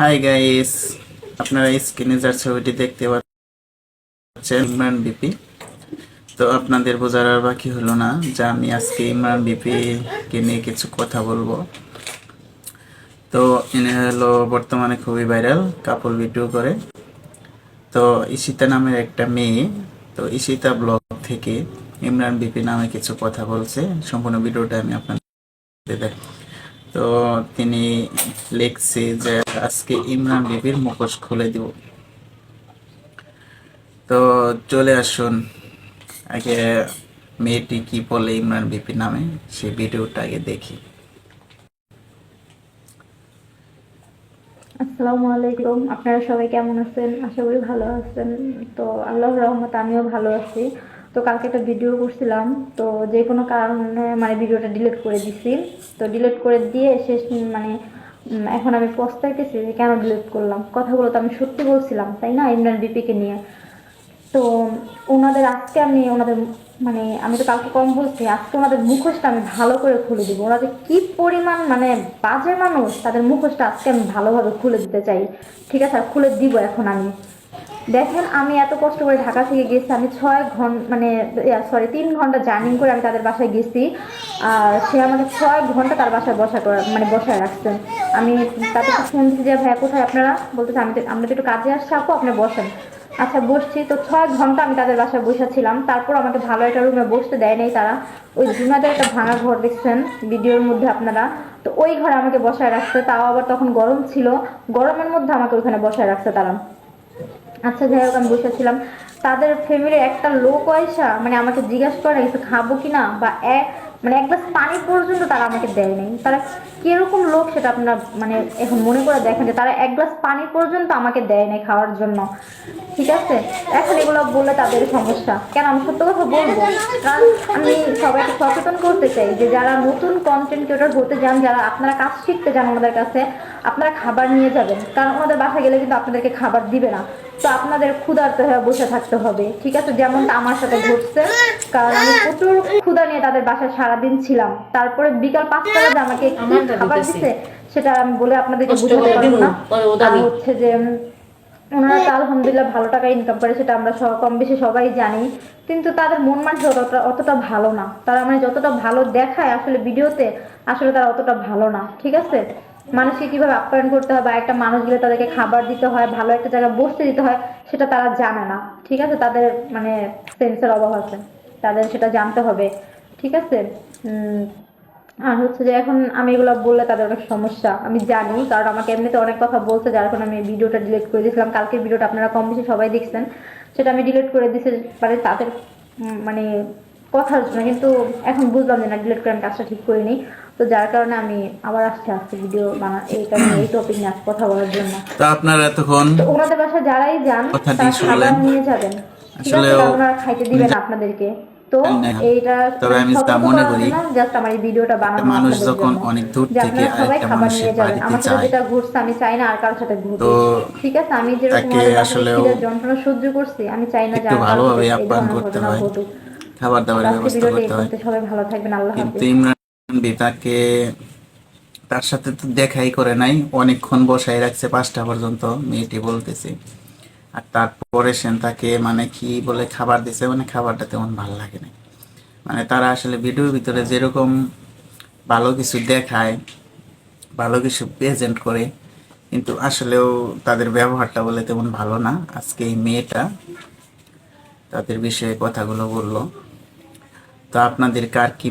Hi guys আপনারা স্ক্রিনে যার ছবিটি দেখতে পাচ্ছেন, ইমরান বিপি। তো আপনাদের বোঝার আর বাকি হলো না যে আমি আজকে ইমরান বিপি কে নিয়ে কিছু কথা বলব। তো ইনি হলো বর্তমানে খুবই ভাইরাল, কাপড় ভিডিও করে। তো ঈশিতা নামের একটা মেয়ে। তো ঈশিতা ব্লগ থেকে ইমরান বিপি নামে কিছু কথা বলছে। সম্পূর্ণ ভিডিওটা আমি আপনাদের দেখ তো তিনি লিখছে যে আজকে ইমরান বিবির মুখোশ খুলে দিব। তো চলে আসুন আগে মেয়েটি কি বলে ইমরান বিপি নামে সেই ভিডিওটা আগে দেখি। আসসালামু আলাইকুম, আপনারা সবাই কেমন আছেন? আশা করি ভালো আছেন। তো আল্লাহর রহমতে আমিও ভালো আছি। তো কালকে একটা ভিডিও করছিলাম, তো যে কোনো কারণে মানে ভিডিওটা ডিলিট করে দিছি। তো ডিলিট করে দিয়ে শেষ মানে এখন আমি পস্তাইতেছি যে কেন ডিলিট করলাম? কথাগুলো তো আমি সত্যি বলছিলাম, তাই না, ইমরান বিপিকে নিয়ে? তো ওনাদের আজকে আমি ওনাদের মানে আমি তো কালকে কম বলছি, আজকে ওনাদের মুখোশটা আমি ভালো করে খুলে দিব। ওনাদের কি পরিমাণ মানে বাজে মানুষ, তাদের মুখোশটা আজকে আমি ভালোভাবে খুলে দিতে চাই। ঠিক আছে খুলে দিব এখন আমি। দেখেন, আমি এত কষ্ট করে ঢাকা থেকে গেছি। আমি ছয় ঘণ্টা মানে সরি তিন ঘণ্টা জার্নি করে আমি তাদের বাসায় গেছি। আর সে আমাকে ছয় ঘণ্টা তার বাসায় বসা করা মানে বসায় রাখছেন। আমি তাদেরকে শুনছি যে, ভাইয়া, কোথায় আপনারা? বলতেছে, আমি আমরা তো একটু কাজে আসছি, আপু, আপনি বসেন। আচ্ছা বসছি। তো ছয় ঘণ্টা আমি তাদের বাসায় বসেছিলাম তারপর আমাকে ভালো একটা রুমে বসতে দেয় নাই তারা। ওই জুনাদের একটা ভাঙা ঘর দেখছেন, ভিডিওর মধ্যে আপনারা। তো ওই ঘরে আমাকে বসায় রাখছে। তাও আবার তখন গরম ছিল। গরমের মধ্যে আমাকে ওইখানে বসায় রাখছে তারা। আচ্ছা যাই হোক, আমি বসেছিলাম। তাদের ফ্যামিলির একটা লোক পয়সা মানে আমাকে জিজ্ঞাসা করে কিছু খাব কি না? বা এক মানে এক গ্লাস পানি পর্যন্ত তারা আমাকে দেয় নাই। তারা কীরকম লোক সেটা আপনারা মানে এখন মনে করে দেখেন যে তারা এক গ্লাস পানি পর্যন্ত আমাকে দেয় নাই খাওয়ার জন্য। ঠিক আছে? এখন এগুলো বললে তাদের সমস্যা। কেন, আমি সত্য কথা বলব? কারণ আমি সবাইকে সচেতন করতে চাই যে যারা নতুন কন্টেন্ট ক্রিয়েটর হতে যান, যারা আপনারা কাজ শিখতে যান ওনাদের কাছে, আপনারা খাবার নিয়ে যাবেন। কারণ ওনাদের বাসায় গেলে কিন্তু আপনাদেরকে খাবার দিবে না। তো আপনাদের ক্ষুধার্ত হয়ে বসে থাকতে হবে ঠিক আছে? যেমনটা আমার সাথে ঘটছে কারণ আমি প্রচুর ক্ষুধা নিয়ে তাদের বাসায় সারাদিন ছিলাম। তারপরে বিকাল পাঁচটা বাজে আমাকে খাবার। দিছে। সেটা আমি বলে আপনাদেরকে বোঝাতে পারব না। হচ্ছে যে ওনারা তো আলহামদুলিল্লাহ ভালো টাকা ইনকাম করে সেটা আমরা সব কম বেশি সবাই জানি। কিন্তু তাদের মন মানসিক অতটা অতটা ভালো না। তারা মানে যতটা ভালো দেখায় আসলে ভিডিওতে আসলে তারা অতটা ভালো না ঠিক আছে? মানুষকে কীভাবে আপ্যায়ন করতে হয় বা একটা মানুষ গেলে তাদেরকে খাবার দিতে হয়, ভালো একটা জায়গায় বসতে দিতে হয়, সেটা তারা জানে না। ঠিক আছে? তাদের মানে সেন্সের অভাব আছে। তাদের সেটা জানতে হবে। ঠিক আছে? আর হচ্ছে যে এখন আমি এগুলো বললে তাদের অনেক সমস্যা। আমি জানি, কারণ আমাকে এমনিতে অনেক কথা বলছে, যার কারণে আমি ভিডিওটা ডিলিট করে দিয়েছিলাম। কালকের ভিডিওটা আপনারা কম বেশি সবাই দেখছেন। সেটা আমি ডিলিট করে দিয়েছি মানে তাদের মানে কথার জন্য। কিন্তু এখন বুঝলাম যে না ডিলিট করে আমি কাজটা ঠিক করিনি তো যার কারণে আমি আবার আসছি আজকে ভিডিও বানা এই কারণে এই টপিক নিয়ে কথা বলার জন্য। তো আপনারা এতক্ষণ ওনাদের বাসায় যারাই যান তারা খাবার নিয়ে যাবেন। আসলেও- ওনারা খাইতে দিবেন আপনাদেরকে। তো এইটা তবে আমি তা মনে করি, জাস্ট আমার এই ভিডিওটা বানানো মানুষ যখন অনেক দূর থেকে সবাই আরেকটা খাবার মানুষের বাড়িতে যায়, যেটা ঘুরছে আমি চাই না আর কারোর সাথে ঘুরতে ঠিক আছে? আমি যেরকম যন্ত্রণা সহ্য করছি আমি চাই না যে একটু ভালোভাবে আপ্যায়ন করতে হয়। খাবার দাবারের ব্যবস্থা করতে হয়। সবাই ভালো থাকবেন আল্লাহ হাফেজ। বিতাকে তার সাথে তো দেখাই করে নাই। অনেকক্ষণ বসাই রাখছে পাঁচটা পর্যন্ত, মেয়েটি বলতেছে। আর তারপরে সেন তাকে মানে কি বলে খাবার দিছে মানে খাবারটা তেমন ভালো লাগে না মানে তারা আসলে ভিডিওর ভিতরে যেরকম ভালো কিছু দেখায়, ভালো কিছু প্রেজেন্ট করে, কিন্তু আসলেও তাদের ব্যবহারটা বলে তেমন ভালো না। আজকে এই মেয়েটা তাদের বিষয়ে কথাগুলো বলল। তো আপনাদের কার কি